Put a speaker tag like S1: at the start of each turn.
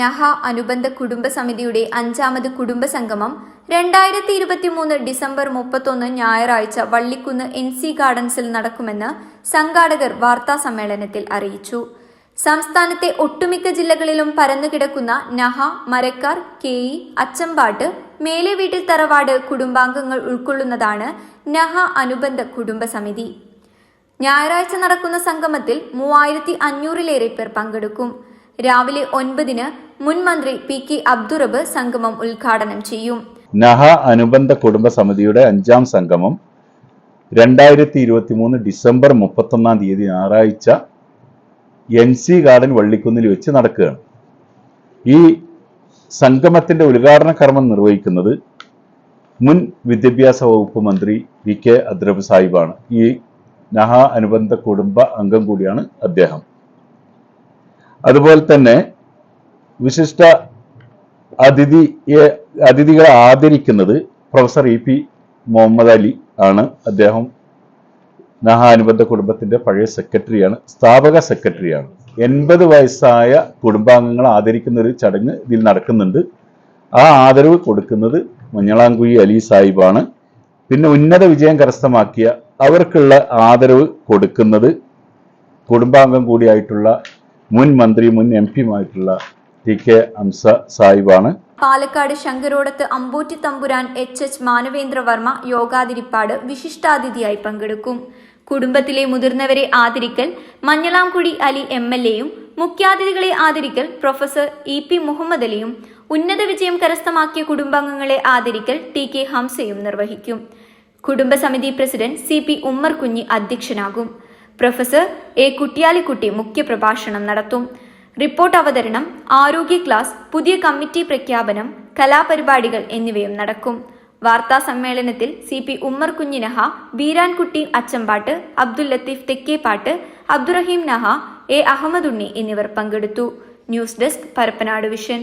S1: നഹ അനുബന്ധ കുടുംബ സമിതിയുടെ അഞ്ചാമത് കുടുംബ സംഗമം രണ്ടായിരത്തി ഇരുപത്തിമൂന്ന് ഡിസംബർ മുപ്പത്തൊന്ന് ഞായറാഴ്ച വള്ളിക്കുന്ന് എൻ സി ഗാർഡൻസിൽ നടക്കുമെന്ന് സംഘാടകർ വാർത്താ സമ്മേളനത്തിൽ അറിയിച്ചു. സംസ്ഥാനത്തെ ഒട്ടുമിക്ക ജില്ലകളിലും പരന്നുകിടക്കുന്ന നഹ മരക്കാർ കേയി അച്ചമ്പാട്ട് മേലെ വീട്ടിൽ തറവാട് കുടുംബാംഗങ്ങൾ ഉൾക്കൊള്ളുന്നതാണ് നഹ അനുബന്ധ കുടുംബ സമിതി ഞായറാഴ്ച നടക്കുന്ന സംഗമത്തിൽ മൂവായിരത്തി അഞ്ഞൂറിലേറെ പേർ പങ്കെടുക്കും. രാവിലെ ഒൻപതിന് മുൻ മന്ത്രി പി കെ അബ്ദുറബ് സംഗമം ഉദ്ഘാടനം ചെയ്യും.
S2: നഹ അനുബന്ധ കുടുംബ സമിതിയുടെ അഞ്ചാം സംഗമം രണ്ടായിരത്തി ഇരുപത്തി മൂന്ന് ഡിസംബർ മുപ്പത്തൊന്നാം തീയതി ഞായറാഴ്ച എൻ സി ഗാർഡൻ വള്ളിക്കുന്നിൽ വെച്ച് നടക്കുകയാണ്. ഈ സംഗമത്തിന്റെ ഉദ്ഘാടന കർമ്മം നിർവഹിക്കുന്നത് മുൻ വിദ്യാഭ്യാസ വകുപ്പ് മന്ത്രി വി കെ അദ്രബ് സാഹിബാണ്. ഈ നഹ അനുബന്ധ കുടുംബ അംഗം കൂടിയാണ് അദ്ദേഹം. അതുപോലെ തന്നെ വിശിഷ്ട അതിഥിയെ അതിഥികളെ ആദരിക്കുന്നത് professor E P Muhammad Ali ആണ്. അദ്ദേഹം നഹാനുബന്ധ കുടുംബത്തിന്റെ പഴയ സെക്രട്ടറിയാണ് സ്ഥാപക സെക്രട്ടറിയാണ്. എൺപത് വയസ്സായ കുടുംബാംഗങ്ങളെ ആദരിക്കുന്ന ഒരു ചടങ്ങ് ഇതിൽ നടക്കുന്നുണ്ട്. ആ ആദരവ് കൊടുക്കുന്നത് മഞ്ഞളാംകുഴി അലി സാഹിബാണ്. പിന്നെ ഉന്നത വിജയം കരസ്ഥമാക്കിയ അവർക്കുള്ള ആദരവ് കൊടുക്കുന്നത് കുടുംബാംഗം കൂടിയായിട്ടുള്ള മുൻ മന്ത്രി മുൻ എം പിയുമായിട്ടുള്ള ടി കെ അംസ സാഹിബാണ്.
S1: പാലക്കാട് ശങ്കരോടത്ത് അമ്പൂറ്റി തമ്പുരാൻ എച്ച് എച്ച് മാനവേന്ദ്രവർമ്മ യോഗാതിരിപ്പാട് വിശിഷ്ടാതിഥിയായി പങ്കെടുക്കും. കുടുംബത്തിലെ മുതിർന്നവരെ ആദരിക്കൽ മഞ്ഞളാംകുടി അലി എം എൽ എയും മുഖ്യാതിഥികളെ ആദരിക്കൽ പ്രൊഫസർ ഇ പി മുഹമ്മദ് അലിയും ഉന്നത വിജയം കരസ്ഥമാക്കിയ കുടുംബാംഗങ്ങളെ ആദരിക്കൽ ടി കെ ഹംസയും നിർവഹിക്കും. കുടുംബസമിതി president C P Ummer Kunhi അധ്യക്ഷനാകും. Professor A കുട്ടിയാലിക്കുട്ടി മുഖ്യപ്രഭാഷണം നടത്തും. റിപ്പോർട്ട് അവതരണം ആരോഗ്യ ക്ലാസ് പുതിയ കമ്മിറ്റി പ്രഖ്യാപനം കലാപരിപാടികൾ എന്നിവയും നടക്കും. വാർത്താ സമ്മേളനത്തിൽ C P Ummer കുഞ്ഞിനഹ Beerankutty Achampatt Abdul Latheef Thekkepatt Abdurahim Naha A Ahammedunni എന്നിവർ പങ്കെടുത്തു. News desk Parappanad vision.